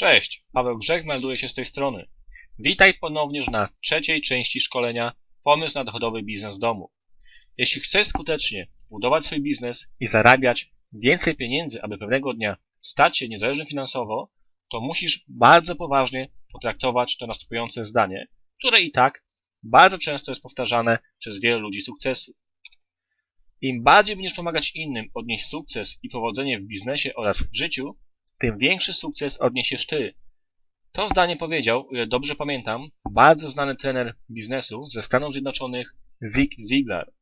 Cześć, Paweł Grzech melduje się z tej strony. Witaj ponownie już na trzeciej części szkolenia Pomysł na dochodowy biznes w domu. Jeśli chcesz skutecznie budować swój biznes i zarabiać więcej pieniędzy, aby pewnego dnia stać się niezależnym finansowo, to musisz bardzo poważnie potraktować to następujące zdanie, które i tak bardzo często jest powtarzane przez wielu ludzi sukcesu. Im bardziej będziesz pomagać innym odnieść sukces i powodzenie w biznesie oraz w życiu, tym większy sukces odniesiesz ty. To zdanie powiedział, ile dobrze pamiętam, bardzo znany trener biznesu ze Stanów Zjednoczonych Zig Ziglar.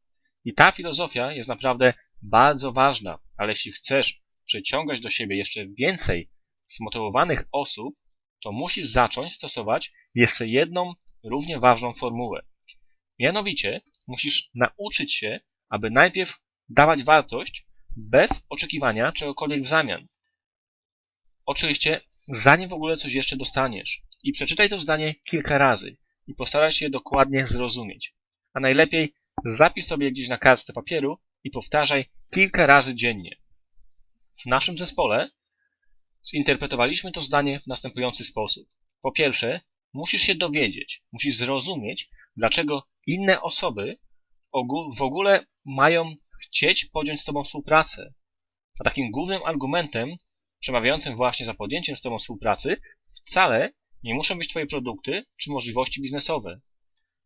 I ta filozofia jest naprawdę bardzo ważna, ale jeśli chcesz przyciągać do siebie jeszcze więcej zmotywowanych osób, to musisz zacząć stosować jeszcze jedną równie ważną formułę. Mianowicie musisz nauczyć się, aby najpierw dawać wartość bez oczekiwania czegokolwiek w zamian. Oczywiście, zanim w ogóle coś jeszcze dostaniesz. I przeczytaj to zdanie kilka razy i postaraj się dokładnie zrozumieć. A najlepiej zapisz sobie gdzieś na kartce papieru i powtarzaj kilka razy dziennie. W naszym zespole zinterpretowaliśmy to zdanie w następujący sposób. Po pierwsze, musisz się dowiedzieć, musisz zrozumieć, dlaczego inne osoby w ogóle mają chcieć podjąć z Tobą współpracę. A takim głównym argumentem przemawiającym właśnie za podjęciem z Tobą współpracy wcale nie muszą być Twoje produkty czy możliwości biznesowe.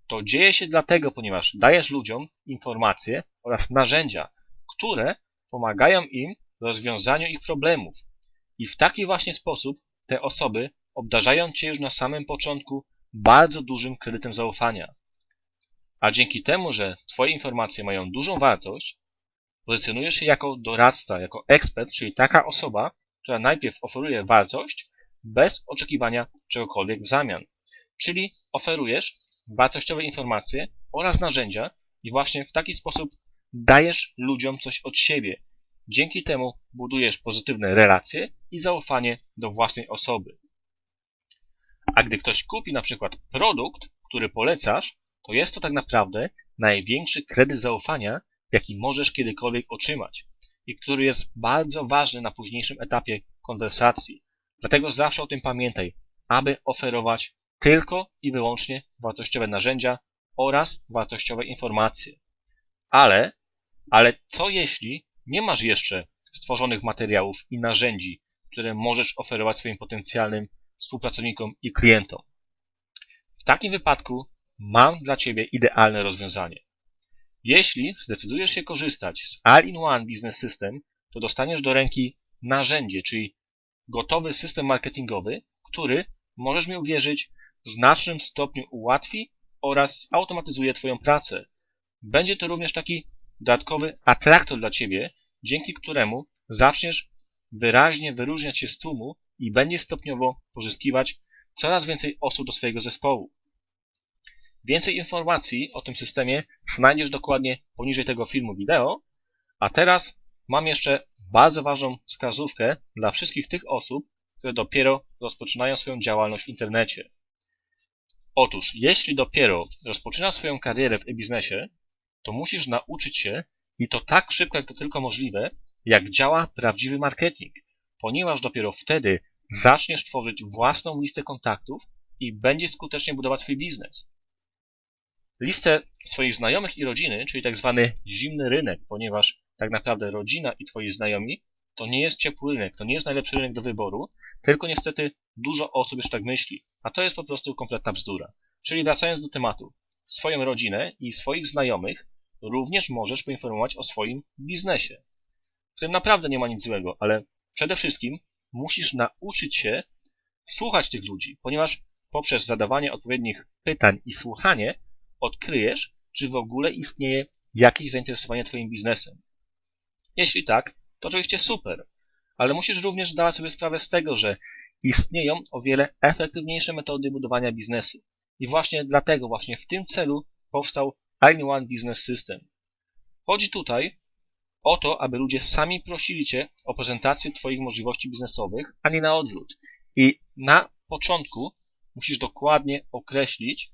To dzieje się dlatego, ponieważ dajesz ludziom informacje oraz narzędzia, które pomagają im w rozwiązaniu ich problemów. I w taki właśnie sposób te osoby obdarzają Cię już na samym początku bardzo dużym kredytem zaufania. A dzięki temu, że Twoje informacje mają dużą wartość, pozycjonujesz się jako doradca, jako ekspert, czyli taka osoba, która najpierw oferuje wartość bez oczekiwania czegokolwiek w zamian. Czyli oferujesz wartościowe informacje oraz narzędzia i właśnie w taki sposób dajesz ludziom coś od siebie. Dzięki temu budujesz pozytywne relacje i zaufanie do własnej osoby. A gdy ktoś kupi na przykład produkt, który polecasz, to jest to tak naprawdę największy kredyt zaufania, jaki możesz kiedykolwiek otrzymać i który jest bardzo ważny na późniejszym etapie konwersacji. Dlatego zawsze o tym pamiętaj, aby oferować tylko i wyłącznie wartościowe narzędzia oraz wartościowe informacje. Ale, ale co jeśli nie masz jeszcze stworzonych materiałów i narzędzi, które możesz oferować swoim potencjalnym współpracownikom i klientom? W takim wypadku mam dla Ciebie idealne rozwiązanie. Jeśli zdecydujesz się korzystać z All-in-One Business System, to dostaniesz do ręki narzędzie, czyli gotowy system marketingowy, który, możesz mi uwierzyć, w znacznym stopniu ułatwi oraz automatyzuje Twoją pracę. Będzie to również taki dodatkowy atraktor dla Ciebie, dzięki któremu zaczniesz wyraźnie wyróżniać się z tłumu i będziesz stopniowo pozyskiwać coraz więcej osób do swojego zespołu. Więcej informacji o tym systemie znajdziesz dokładnie poniżej tego filmu wideo. A teraz mam jeszcze bardzo ważną wskazówkę dla wszystkich tych osób, które dopiero rozpoczynają swoją działalność w internecie. Otóż, jeśli dopiero rozpoczynasz swoją karierę w e-biznesie, to musisz nauczyć się, i to tak szybko jak to tylko możliwe, jak działa prawdziwy marketing, ponieważ dopiero wtedy zaczniesz tworzyć własną listę kontaktów i będziesz skutecznie budować swój biznes listę swoich znajomych i rodziny, czyli tak zwany zimny rynek, ponieważ tak naprawdę rodzina i twoi znajomi to nie jest ciepły rynek, to nie jest najlepszy rynek do wyboru, tylko niestety dużo osób już tak myśli, a to jest po prostu kompletna bzdura. Czyli wracając do tematu, swoją rodzinę i swoich znajomych również możesz poinformować o swoim biznesie. W tym naprawdę nie ma nic złego, ale przede wszystkim musisz nauczyć się słuchać tych ludzi, ponieważ poprzez zadawanie odpowiednich pytań i słuchanie odkryjesz, czy w ogóle istnieje jakieś zainteresowanie Twoim biznesem. Jeśli tak, to oczywiście super, ale musisz również zdawać sobie sprawę z tego, że istnieją o wiele efektywniejsze metody budowania biznesu. I właśnie dlatego, właśnie w tym celu powstał All-in-One Business System. Chodzi tutaj o to, aby ludzie sami prosili Cię o prezentację Twoich możliwości biznesowych, a nie na odwrót. I na początku musisz dokładnie określić,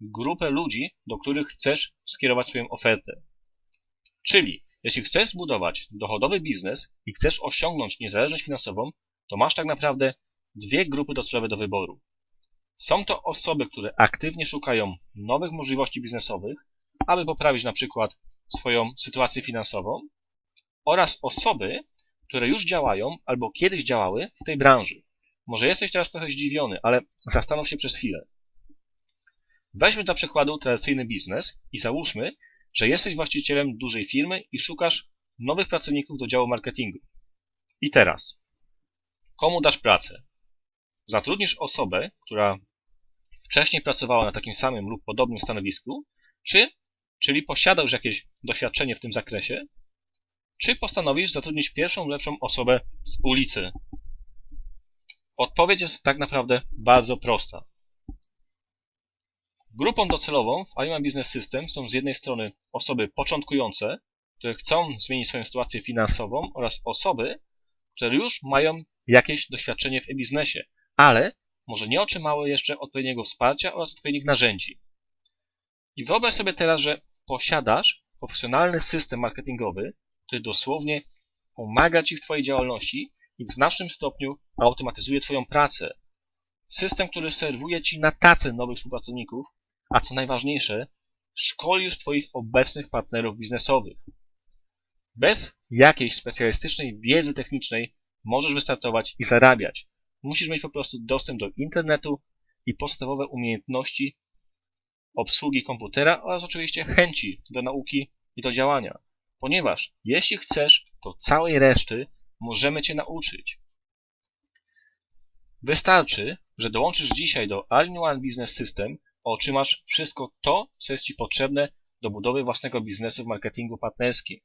grupę ludzi, do których chcesz skierować swoją ofertę. Czyli, jeśli chcesz zbudować dochodowy biznes i chcesz osiągnąć niezależność finansową, to masz tak naprawdę dwie grupy docelowe do wyboru. Są to osoby, które aktywnie szukają nowych możliwości biznesowych, aby poprawić na przykład swoją sytuację finansową oraz osoby, które już działają albo kiedyś działały w tej branży. Może jesteś teraz trochę zdziwiony, ale zastanów się przez chwilę. Weźmy dla przykładu tradycyjny biznes i załóżmy, że jesteś właścicielem dużej firmy i szukasz nowych pracowników do działu marketingu. I teraz, komu dasz pracę? Zatrudnisz osobę, która wcześniej pracowała na takim samym lub podobnym stanowisku, czy, czyli posiada już jakieś doświadczenie w tym zakresie, czy postanowisz zatrudnić pierwszą lepszą osobę z ulicy? Odpowiedź jest tak naprawdę bardzo prosta. Grupą docelową w IMA Business System są z jednej strony osoby początkujące, które chcą zmienić swoją sytuację finansową oraz osoby, które już mają jakieś doświadczenie w e-biznesie, ale może nie otrzymały jeszcze odpowiedniego wsparcia oraz odpowiednich narzędzi. I wyobraź sobie teraz, że posiadasz profesjonalny system marketingowy, który dosłownie pomaga Ci w Twojej działalności i w znacznym stopniu automatyzuje Twoją pracę. System, który serwuje Ci na tacy nowych współpracowników, a co najważniejsze, szkoli już Twoich obecnych partnerów biznesowych. Bez jakiejś specjalistycznej wiedzy technicznej możesz wystartować i zarabiać. Musisz mieć po prostu dostęp do internetu i podstawowe umiejętności obsługi komputera oraz oczywiście chęci do nauki i do działania. Ponieważ jeśli chcesz, to całej reszty możemy Cię nauczyć. Wystarczy, że dołączysz dzisiaj do All-in-One Business System, otrzymasz wszystko to, co jest Ci potrzebne do budowy własnego biznesu w marketingu partnerskim.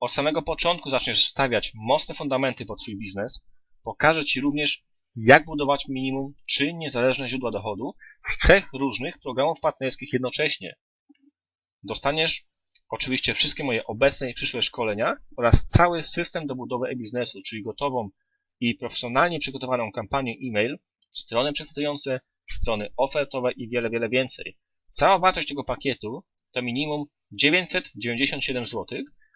Od samego początku zaczniesz stawiać mocne fundamenty pod swój biznes. Pokażę Ci również, jak budować minimum trzy niezależne źródła dochodu z trzech różnych programów partnerskich jednocześnie. Dostaniesz oczywiście wszystkie moje obecne i przyszłe szkolenia oraz cały system do budowy e-biznesu, czyli gotową i profesjonalnie przygotowaną kampanię e-mail, strony przechwytujące, strony ofertowe i wiele, wiele więcej. Cała wartość tego pakietu to minimum 997 zł,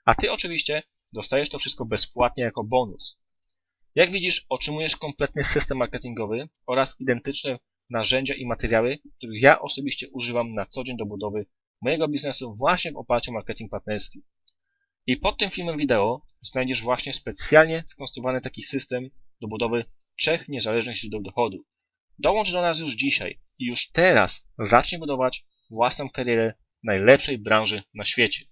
a Ty oczywiście dostajesz to wszystko bezpłatnie jako bonus. Jak widzisz, otrzymujesz kompletny system marketingowy oraz identyczne narzędzia i materiały, których ja osobiście używam na co dzień do budowy mojego biznesu właśnie w oparciu o marketing partnerski. I pod tym filmem wideo znajdziesz właśnie specjalnie skonstruowany taki system do budowy trzech niezależnych źródeł dochodu. Dołącz do nas już dzisiaj i już teraz zacznij budować własną karierę w najlepszej branży na świecie.